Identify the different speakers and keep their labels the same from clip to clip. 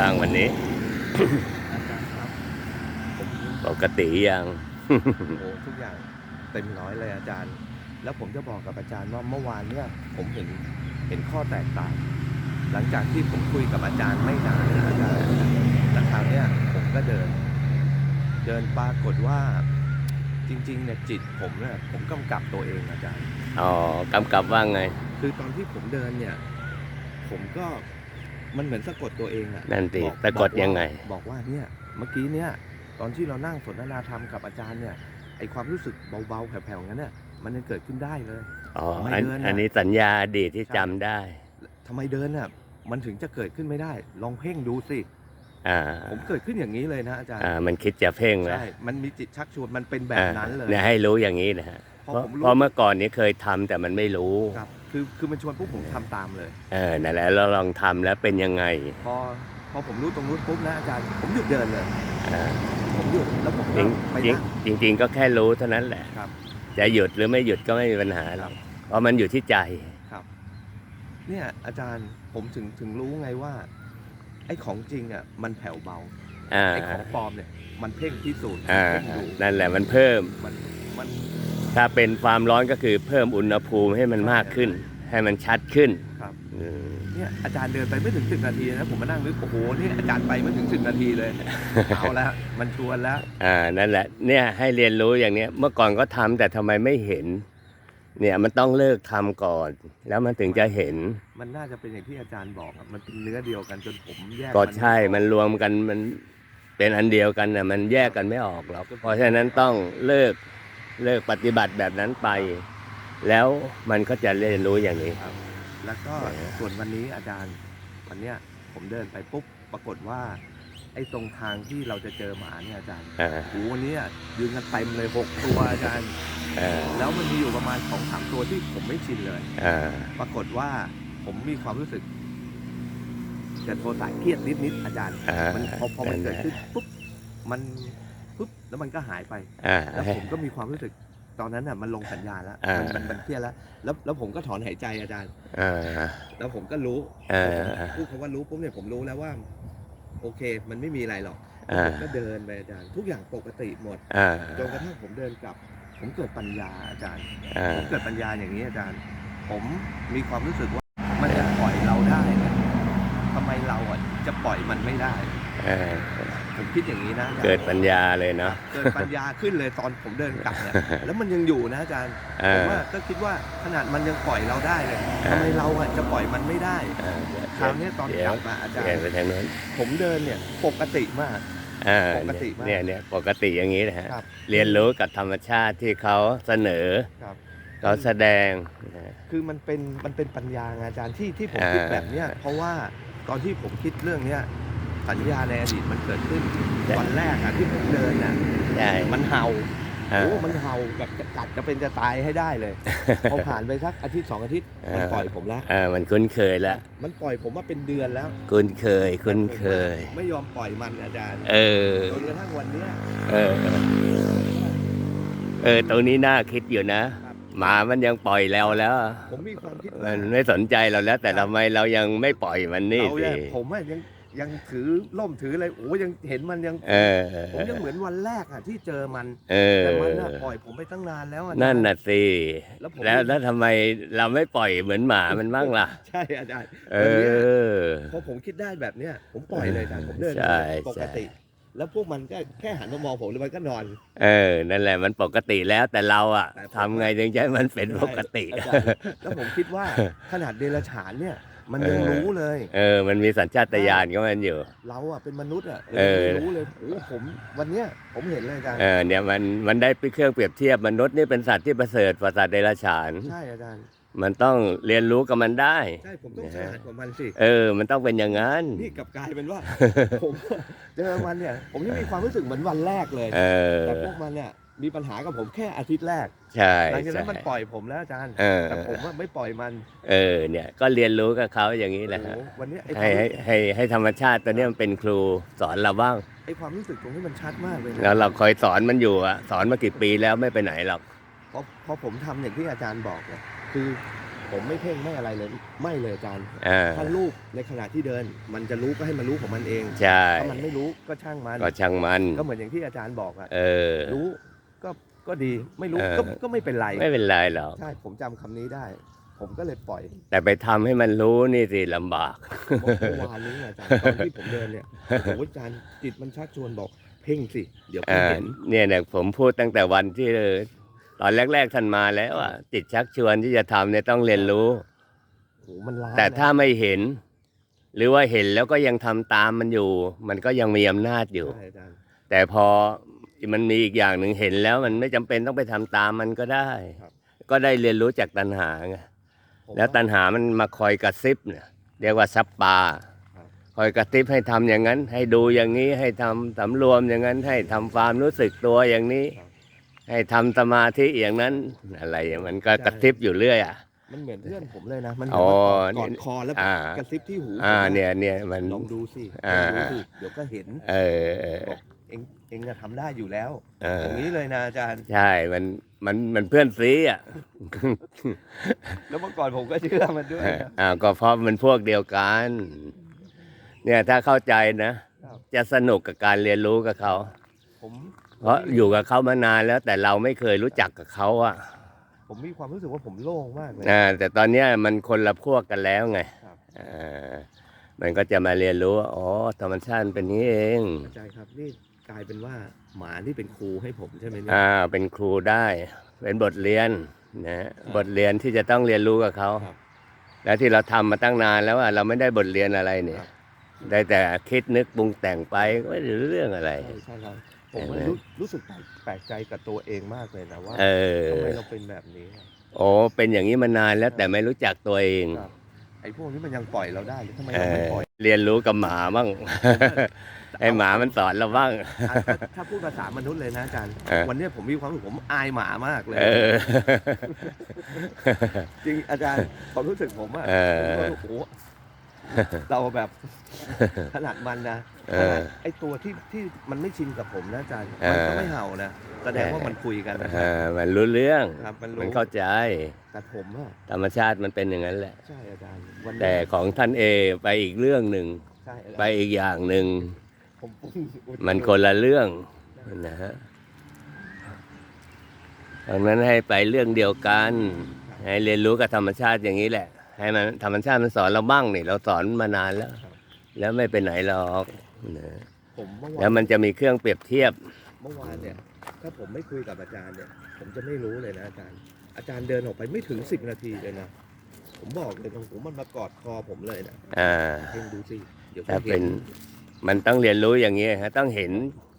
Speaker 1: บ้างวันนี้ ปกติยัง
Speaker 2: โอ้ทุกอย่างเต็มร้อยเลยอาจารย์ แล้วผมจะบอกกับอาจารย์ว่าเมื่อวานเนี่ยผมเห็นเห็นข้อแตกต่าง หลังจากที่ผมคุยกับอาจารย์ไม่นานนะอาจารย์แล้วคราวเนี้ยผมก็เดิน เดินปรากฏว่าจริงๆเนี่ยจิตผมเนี่ยผมกำกับตัวเองอาจารย์
Speaker 1: อ๋อกำกับว่าไง
Speaker 2: คือตอนที่ผมเดินเนี่ย ผมก็ มันเหมือนสะกดตัวเองอะ
Speaker 1: นั่นสิ
Speaker 2: บอก
Speaker 1: สะกด
Speaker 2: บอกว่า
Speaker 1: ยังไง
Speaker 2: บอกว่าเนี่ยเมื่อกี้เนี่ยตอนที่เรานั่งสนทนาธรรมกับอาจารย์เนี่ยไอความรู้สึกเบาๆแผ่วๆงั้นเนี่ยมันยังเกิดขึ้นได้เลย
Speaker 1: อ๋อ
Speaker 2: ไม่
Speaker 1: อัน
Speaker 2: เดินอะ
Speaker 1: อันนี้สัญญาอดีตที่
Speaker 2: ใช่
Speaker 1: จำได้
Speaker 2: ทำไมเดินอะมันถึงจะเกิดขึ้นไม่ได้ ลองเพ่งดูสิ
Speaker 1: อ่า
Speaker 2: ผมเกิดขึ้นอย่างนี้เลยนะอาจารย์
Speaker 1: อ่ามันคิดจะเพ่งแล้ว
Speaker 2: ใช่มันมีจิตชักชวนมันเป็นแบบนั้นเลย
Speaker 1: อ่าเนี่ยให้รู้อย่างนี้นะฮะ
Speaker 2: พอ
Speaker 1: เพราะ
Speaker 2: ผม
Speaker 1: เพ
Speaker 2: รู้
Speaker 1: ราะเมื่อก่อนนี้เคยทำแต่มันไม่รู้
Speaker 2: ครับ คือคือมันชวนปุ๊บผมทำตามเลย
Speaker 1: เออนั่นแหละเราลองทำแล้วเป็นยังไง
Speaker 2: พอพอผมรู้ตรงนู้นปุ๊บนะอาจารย์ผมหยุดเดินเลย
Speaker 1: อ่า
Speaker 2: ผมหยุดแล้วผม
Speaker 1: จ
Speaker 2: ก็
Speaker 1: ริง
Speaker 2: ไป
Speaker 1: จริง
Speaker 2: นั่ง
Speaker 1: จริง ๆ ก็แค่รู้เท่านั้นแหละ
Speaker 2: ครับ
Speaker 1: จะหยุดหรือไม่หยุดก็ไม่มีปัญหาหรอกเพราะมันอยู่ที่ใจ
Speaker 2: ครับ เนี่ยอาจารย์ผมถึงถึงรู้ไงว่า ไอ้ของจริงอะมันแผ่วเบา
Speaker 1: อ่า
Speaker 2: ไอ้ของปลอมเนี่ย มันเพ่งที่สุด
Speaker 1: อ่า
Speaker 2: เพ่งดู
Speaker 1: นั่นแหละมันเพิ่ม
Speaker 2: มันมัน
Speaker 1: ถ้าเป็นความร้อนก็คือเพิ่มอุณหภูมิให้มันมากขึ้น ให้มันชัดขึ้น
Speaker 2: ครับ
Speaker 1: อืม
Speaker 2: เนี่ยอาจารย์เดินไปไม่ถึงสิบนาทีนะผมมานั่งนึกโอ้โหเนี่ยอาจารย์ไปไม่ถึงสิบนาทีเลย เอาละมันชวนแล้ว
Speaker 1: อ่านั่นแหละเนี่ยให้เรียนรู้อย่างเนี้ยเมื่อก่อนก็ทำแต่ทำไมไม่เห็น เนี่ยมันต้องเลิกทำก่อน แล้วมันถึงจะเห็น
Speaker 2: มันน่าจะเป็นอย่างที่อาจารย์บอกอะมันเป็นเนื้อเดียวกันจนผมแยก
Speaker 1: ก็ใช่
Speaker 2: ไออก
Speaker 1: มันรวมกันมันเป็นอันเดียวกันน่ะมันแยกกันไม่ออกหรอกเพราะฉะนั้นต้องเลิก เลิกปฏิบัติแบบนั้นไป แล้วมันก็จะเรียนรู้อย่างนี้
Speaker 2: ครับ แล้วก็
Speaker 1: เออ
Speaker 2: ส่วนวันนี้อาจารย์วันเนี้ยผมเดินไปปุ๊บปรากฏว่า ไอ้ตรงทางที่เราจะเจอหมาเนี่ยอาจารย์
Speaker 1: อ่า
Speaker 2: โอ้โหวันนี้อะยืนกันเต็มเลยหกตัวอาจารย์
Speaker 1: อ่า
Speaker 2: แล้วมันมีอยู่ประมาณสองสามตัวที่ผมไม่ชินเลย
Speaker 1: อ่า
Speaker 2: ปรากฏว่าผมมีความรู้สึกจะโทสะเครียดนิดๆอาจารย์
Speaker 1: อ่า
Speaker 2: มันพอพอมัน
Speaker 1: นั่
Speaker 2: เกิ
Speaker 1: น
Speaker 2: ด
Speaker 1: แหละ
Speaker 2: ขึ้นปุ๊บมันปุ๊บ แล้วมันก็หายไป
Speaker 1: อ่า
Speaker 2: แล้วผมก็มีความรู้สึกตอนนั้นน่ะมันลงสัญญาณแล้ว
Speaker 1: อ่ามั
Speaker 2: มันมันมันเครียดแล้ว แล้ว แล้วผมก็ถอนหายใจอาจารย์
Speaker 1: อ่า
Speaker 2: แล้วผมก็รู้
Speaker 1: เออ
Speaker 2: พอผมพูดคำว่ารู้ปุ๊บเนี่ยผมรู้แล้วว่า โอเค มันไม่มีอะไรหรอก
Speaker 1: อ่า
Speaker 2: ผมก็เดินไปอาจารย์ ทุกอย่างปกติหมด
Speaker 1: อ่า
Speaker 2: จนกระทั่งผมเดินกลับ ผมเกิดปัญญาอาจารย์
Speaker 1: อ่า
Speaker 2: ผมเกิดปัญญาอย่างนี้อาจารย์ ผมมีความรู้สึกว่ามันจะปล่อยเราได้เนี่ยทำไมเราอะจะปล่อยมันไม่ได้
Speaker 1: เออ
Speaker 2: ผมคิดอย่างนี้นะอาจารย์
Speaker 1: เกิดปัญญาเลยเนาะ
Speaker 2: เกิดปัญญาขึ้นเลยตอนผมเดินกลับเนี่ยแล้วมันยังอยู่นะอาจารย์
Speaker 1: เอ
Speaker 2: ผม
Speaker 1: อ
Speaker 2: ว่าก็คิดว่าขนาดมันยังปล่อยเราได้เลย
Speaker 1: อ่า
Speaker 2: ทำไมเราอะจะปล่อยมันไม่ได้
Speaker 1: เออ
Speaker 2: คราวเนี้ยตอน
Speaker 1: เดี๋
Speaker 2: ก
Speaker 1: ย
Speaker 2: ลั
Speaker 1: ว
Speaker 2: บมาอาจาร
Speaker 1: เปลี่ยน
Speaker 2: ย์
Speaker 1: ไปทางโน้น
Speaker 2: ผมเดินเนี่ยปกติมาก
Speaker 1: อ่า
Speaker 2: ปกติมาก
Speaker 1: เนี่ยเนี่ยปกติอย่างนี้นะฮะ
Speaker 2: ครับ
Speaker 1: เรียนรู้กับธรรมชาติที่เขาเสนอ
Speaker 2: ครับ
Speaker 1: เขาแสดงนะฮะ
Speaker 2: คือมันเป็นมันเป็นปัญญาไงอาจารย์ที่ที่ผม
Speaker 1: อ่า
Speaker 2: คิดแบบเนี้ยเพราะว่าตอนที่ผมคิดเรื่องเนี้ย สัญญาในอดีตมันเกิดขึ้นวันแรกอะที่ผมเดินน่ะ
Speaker 1: ใช่
Speaker 2: มันเห่า
Speaker 1: อ่า
Speaker 2: โอ้มันเห่าแบบจะกัดจะเป็นจะตายให้ได้เลยพอผ่านไปสักอาทิตย์สองอาทิตย์มันปล่อยผมแล้ว
Speaker 1: อ่ามันคุ้นเคยแล้ว
Speaker 2: มันปล่อยผมมาเป็นเดือนแล้ว
Speaker 1: คุ้นเคยคุ้นเคย
Speaker 2: ไม่ยอมปล่อยมันอาจารย์
Speaker 1: เออ
Speaker 2: จนกระทั่งวันเนี้ย
Speaker 1: เออ เออตรงนี้น่าคิดอยู่นะ
Speaker 2: ครับ
Speaker 1: หมามันยังปล่อยเราแล้ว
Speaker 2: ผมมีความคิด
Speaker 1: มั
Speaker 2: ว่าน
Speaker 1: ไม่สนใจเราแล้ว แต่ทำไมเรายังไม่ปล่อยมันนี่
Speaker 2: เรา
Speaker 1: สิ
Speaker 2: เนี่ยผมอะยัง ยังถือล่มถืออะไรโอ้ยังเห็นมันยัง
Speaker 1: เออ
Speaker 2: ผมยังเหมือนวันแรกอะที่เจอมัน
Speaker 1: เออ
Speaker 2: แต่มันน่ะปล่อยผมไปตั้งนานแล้วอะ
Speaker 1: นั่นน่ะสิ
Speaker 2: แล้วผม
Speaker 1: แล้วแล้วทำไมเราไม่ปล่อยเหมือนหมามันบ้างล่ะ
Speaker 2: ใช่อาจารย์
Speaker 1: เอ
Speaker 2: วันเนี้ย
Speaker 1: อ
Speaker 2: พอผมคิดได้แบบเนี้ยผมปล่อยเลยอาจารย์ผมเดิน
Speaker 1: ใช่
Speaker 2: ปกติแล้วพวกมันก็แค่หันมามองผมแล้วมันก็นอน
Speaker 1: เออ นั่นแหละมันปกติแล้วแต่เราอะ
Speaker 2: แต่ผม
Speaker 1: ทำไงถึงจะให้มันเป็นปกติ
Speaker 2: อาจารย์แล้วผมคิดว่าขนาดเดรัจฉานเนี่ย มันยัง
Speaker 1: เออ
Speaker 2: รู้เลย
Speaker 1: เออ มันมีสัญชาตญาณของมันอยู่
Speaker 2: เราอะเป็นมนุษย์อะ
Speaker 1: เออ
Speaker 2: เราไม่รู้เลยโอ้ผมวันเนี้ยผมเห็นเลยอาจารย์
Speaker 1: เออเนี่ยมันมันได้เครื่องเปรียบเทียบมนุษย์นี่เป็นสัตว์ที่ประเสริฐกว่าสัตว์เดรัจฉาน
Speaker 2: ใช่อาจารย์
Speaker 1: มันต้องเรียนรู้กับมันได้
Speaker 2: ใช่ ผมต้องฉลาดกว่ามันสิ
Speaker 1: เออ มันต้องเป็นอย่างนั้น
Speaker 2: นี่กลับกลายเป็นว่า ผมเจอมันเนี่ย ผมยังมีความรู้สึกเหมือนวันแรกเลย
Speaker 1: เออ
Speaker 2: แต่พวกมันเนี่ย มีปัญหากับผมแค่อาทิตย์แรก
Speaker 1: ใช่
Speaker 2: หลังจากนั้น
Speaker 1: ใช่
Speaker 2: มันปล่อยผมแล้วอาจารย์
Speaker 1: เออ
Speaker 2: แต่ผมว่าไม่ปล่อยมัน
Speaker 1: เออเนี่ยก็เรียนรู้กับเขาอย่างนี้แหละฮะ
Speaker 2: โอ้โหวันเนี้ยไอ้ค
Speaker 1: ให้
Speaker 2: วาม
Speaker 1: ให้ให้ให้ธรรมชาติตัวเนี้ยมันเป็นครูสอนเราบ้าง
Speaker 2: ไอ้ความรู้สึกตรงนี้มันชัดมากเลยนะ
Speaker 1: แล้วเราคอยสอนมันอยู่อะสอนมากี่ปีแล้วไม่ไปไหนหรอก
Speaker 2: เพราะเพราะผมทำอย่างที่อาจารย์บอกเนี่ยคือผมไม่เพ่งไม่อะไรเลยไม่เลยอาจารย์
Speaker 1: อ่า
Speaker 2: ถ้าลูกในขณะที่เดิน มันจะรู้ก็ให้มันรู้ของมันเอง
Speaker 1: ใช่
Speaker 2: ถ้ามันไม่รู้ก็ช่างมัน
Speaker 1: ก็ช่างมัน
Speaker 2: ก็เหมือนอย่างที่อาจารย์บอกอะ
Speaker 1: เออ
Speaker 2: รู้ ก็ก็ดีไม่รู้
Speaker 1: เออ
Speaker 2: ก็ก็ไม่เป็นไร
Speaker 1: ไม่เป็นไรหรอก
Speaker 2: ใช่ผมจำคำนี้ได้ ผมก็เลยปล่อย
Speaker 1: แต่ไปทำให้มันรู้นี่สิลำบาก
Speaker 2: เมื่อวานนี้อาจารย์ตอนที่ผมเดินเนี่ยโอ้โหอาจารย์จิตมันชักชวนบอกเพ่งสิ เดี๋ยว
Speaker 1: อ่า
Speaker 2: พี่เห็น
Speaker 1: เนี่ยเนี่ยผมพูดตั้งแต่วันที่เออตอนแรก ๆท่านมาแล้วอะจิตชักชวนที่จะทำเนี่ยต้องเรียนรู้
Speaker 2: โอ้โหมันล้า
Speaker 1: แต่
Speaker 2: นะ
Speaker 1: ถ้าไม่เห็น หรือว่าเห็นแล้วก็ยังทำตามมันอยู่ มันก็ยังมีอำนาจอยู่
Speaker 2: ใช่อาจารย์
Speaker 1: แต่พอ มันมีอีกอย่างหนึ่งเห็นแล้วมันไม่จำเป็นต้องไปทำตามมันก็ได้ก็ได้เรียนรู้จากตัณหาไง
Speaker 2: ผม
Speaker 1: แล้วตัณหามันมาคอยกระซิบเนี่ยเรียกว่าซับปลา
Speaker 2: ครับ
Speaker 1: คอยกระซิบให้ทำอย่างนั้น ให้ดูอย่างนี้ให้ทำสำรวมอย่างนั้น ให้ทำความรู้สึกตัวอย่างนี้
Speaker 2: ครับ
Speaker 1: ให้ทำสมาธิอย่างนั้นอะไรอย่างมันก็กระซิบอยู่เรื่อยอะ
Speaker 2: มันเหมือนเพื่อนผมเลยนะมัน
Speaker 1: อ๋อ
Speaker 2: กอดคอแล้ว
Speaker 1: อ่า
Speaker 2: กระซิบที่หู
Speaker 1: อ่า
Speaker 2: ผม
Speaker 1: เนี่ยเนี่ยมัน
Speaker 2: ลองดูสิ
Speaker 1: อ่า
Speaker 2: ลองดูสิเดี๋ยวก็เห็น
Speaker 1: เออเออ
Speaker 2: บอก เองเองจะทำได้อยู่แล้ว
Speaker 1: เออ
Speaker 2: อย่างนี้เลยนะอาจารย์
Speaker 1: ใช่ มันมันมันเพื่อนซีอะ
Speaker 2: แล้วเมื่อก่อนผมก็เชื่อมันด้วยนะ
Speaker 1: อ่าก็เพราะมันพวกเดียวกัน เนี่ยถ้าเข้าใจนะ
Speaker 2: ครับ
Speaker 1: จะสนุกกับการเรียนรู้กับเขา
Speaker 2: ผม
Speaker 1: เพราะอยู่กับเขามานานแล้ว แต่เราไม่เคยรู้จักกับเขาอะ
Speaker 2: ผมมีความรู้สึกว่าผมโล่งมากเลย
Speaker 1: อ่าแต่ตอนเนี้ยมันคนละพวกกันแล้วไง
Speaker 2: ครับ
Speaker 1: อ่ามันก็จะมาเรียนรู้ว่าอ๋อธรรมชาติเป็นนี้เอง
Speaker 2: อาจารย์ครับนี่ กลายเป็นว่าหมาที่เป็นครูให้ผมใช่ไหมเนี่ย
Speaker 1: อ่าเป็นครูได้ เป็นบทเรียนนะบทเรียนที่จะต้องเรียนรู้กับเขา
Speaker 2: ครับ
Speaker 1: แล้วที่เราทำมาตั้งนานแล้วอะเราไม่ได้บทเรียนอะไรเนี่ย
Speaker 2: ครับ
Speaker 1: ได้แต่คิดนึกปรุงแต่งไปก็ไม่ได้รู้เรื่องอะไร
Speaker 2: ใช่ใช่ครับผม
Speaker 1: เห็นไหม
Speaker 2: รู้รู้สึกแปลกใจกับตัวเองมากเลยนะว่า
Speaker 1: เออ
Speaker 2: ทำไมเราเป็นแบบนี้อะ
Speaker 1: โอ้เป็นอย่างนี้มานานแล้วแต่ไม่รู้จักตัวเอง
Speaker 2: ครับไอ้พวกนี้มันยังปล่อยเราได้เลยทำไม
Speaker 1: เอ
Speaker 2: เราไม่
Speaker 1: อ
Speaker 2: ปล่อย
Speaker 1: เรียนรู้กับหมาบ้าง ให้หมามันสอนเราบ้าง
Speaker 2: ถ้าถ้าพูดภาษามนุษย์เลยนะอาจารย์
Speaker 1: เออ
Speaker 2: วันเนี้ยผมมีความรู้สึกผมอายหมามากเลย
Speaker 1: เออ
Speaker 2: จริงอาจารย์ความรู้สึกผมอะ
Speaker 1: เออ
Speaker 2: ผมก็โอ้โหเราแบบ ขนาดมันนะ
Speaker 1: เอ
Speaker 2: ข
Speaker 1: อ
Speaker 2: นาดไอ้ตัวที่ที่มันไม่ชินกับผมนะอาจารย์
Speaker 1: เออ
Speaker 2: มันก็ไม่เห่านะแสดงว่ามันคุยกันนะ
Speaker 1: เออมันรู้เรื่อง
Speaker 2: ครับมัน
Speaker 1: มัน
Speaker 2: รู้
Speaker 1: เข้าใจ
Speaker 2: แต่ผมอะ
Speaker 1: ธรรมชาติมันเป็นอย่างนั้นแหละ
Speaker 2: ใช่อาจารย์วัน
Speaker 1: แต่
Speaker 2: นี้
Speaker 1: ของท่านเอไปอีกเรื่องหนึ่ง
Speaker 2: ใช่อาจารย์
Speaker 1: ไปอีกอย่างหนึ่ง
Speaker 2: ผมปุ้ง
Speaker 1: มันคนละเรื่องนะฮะดังนั้นให้ไปเรื่องเดียวกัน ให้เรียนรู้กับธรรมชาติอย่างนี้แหละ ให้มันธรรมชาติมันสอนเราบ้างนี่ เราสอนมานานแล้ว แล้วไม่ไปไหนหรอกนะ
Speaker 2: ผมเมื่อวา
Speaker 1: แล้ว
Speaker 2: น
Speaker 1: มันจะมีเครื่องเปรียบเทียบ
Speaker 2: เมื่อวานเนี่ย ถ้าผมไม่คุยกับอาจารย์เนี่ย ผมจะไม่รู้เลยนะอาจารย์ อาจารย์เดินออกไปไม่ถึงสิบนาทีเลยนะ ผมบอกเลยตรงผมมันมากอดคอผมเลยนะ
Speaker 1: อ่า
Speaker 2: เพ่งดูสิ เดี๋ยวก็
Speaker 1: ถ้า
Speaker 2: ห็
Speaker 1: เป็น มันต้องเรียนรู้อย่างนี้ฮะต้องเห็น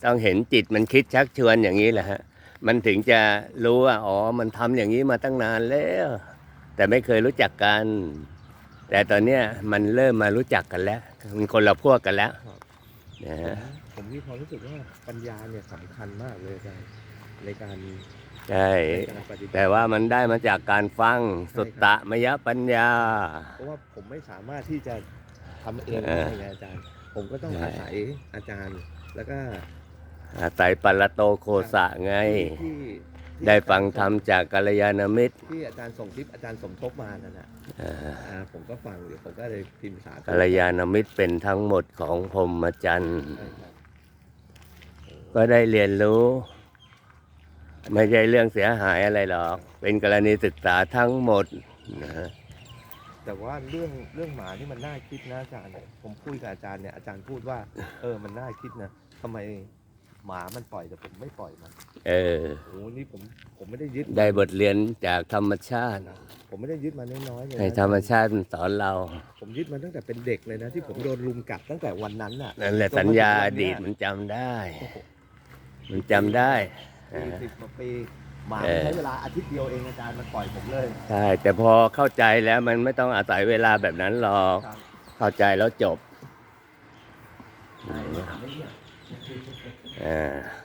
Speaker 1: ต้องเห็นจิตมันคิดชักชวนอย่างนี้แหละฮะมันถึงจะรู้ว่าอ๋อมันทำอย่างนี้มาตั้งนานแล้ว แต่ไม่เคยรู้จักกัน แต่ตอนเนี้ยมันเริ่มมารู้จักกันแล้วมันคนละพวกกันแล้วนะฮะ
Speaker 2: ผมมีความรู้สึกว่าปัญญาเนี่ยสำคัญมากเลยอาจารย์ในการ
Speaker 1: ใช่
Speaker 2: ในการปฏิบัติ
Speaker 1: แต่ว่ามันได้มาจากการฟังสุตตะมยปัญญา
Speaker 2: เพราะว่าผมไม่สามารถที่จะทำเอง
Speaker 1: เอ
Speaker 2: ได้
Speaker 1: อ
Speaker 2: ไงอาจารย์ ผมก็ต้อง
Speaker 1: ใช่
Speaker 2: อาศัยอาจารย์ แล้วก็
Speaker 1: อาศัยปัลโตโคสะไง
Speaker 2: ที่ที่
Speaker 1: ได้ฟังธรรมจากกัลยาณมิตร
Speaker 2: ที่อาจารย์ส่งคลิปอาจารย์สมทบมานั่นนะ
Speaker 1: อ่า
Speaker 2: อ่าผมก็ฟังอยู่ผมก็เลยพิมพ์สาธุ
Speaker 1: กัลยาณมิตรเป็นทั้งหมดของพรหมจรรย์
Speaker 2: ใช่ครับ
Speaker 1: ก็ได้เรียนรู้ ไม่ใช่เรื่องเสียหายอะไรหรอก เป็นกรณีศึกษาทั้งหมดนะ
Speaker 2: แต่ว่าเรื่องเรื่องหมานี่มันน่าคิดนะอาจารย์ ผมคุยกับอาจารย์เนี่ยอาจารย์พูดว่า เออมันน่าคิดนะทำไมหมามันปล่อยแต่ผมไม่ปล่อยมัน
Speaker 1: เออ
Speaker 2: โอ้โหนี่ผมผมไม่ได้ยึด
Speaker 1: ได้บทเรียนจากธรรมชาติ
Speaker 2: ผมไม่ได้ยึดมาน้อยๆเลยนะ
Speaker 1: ให้ธรรมชาติมันสอนเรา
Speaker 2: ผมยึดมาตั้งแต่เป็นเด็กเลยนะ ที่ผมโดนลุมกัดตั้งแต่วันนั้นน่ะ
Speaker 1: นั่นแหละสัญญาอดีตมันจำได้
Speaker 2: โอ้โห
Speaker 1: มันจำได้
Speaker 2: สี่สิบกว่าปีห มา
Speaker 1: เออ
Speaker 2: ใช้เวลาอาทิตย์เดียวเองอาจารย์มันปล่อยผมเลย
Speaker 1: ใช่แต่พอเข้าใจแล้วมันไม่ต้องอาศัยเวลาแบบนั้นหรอก
Speaker 2: ครับ
Speaker 1: เข้าใจแล้วจบ
Speaker 2: ใช่หมาไม่เนี่ย
Speaker 1: อ่า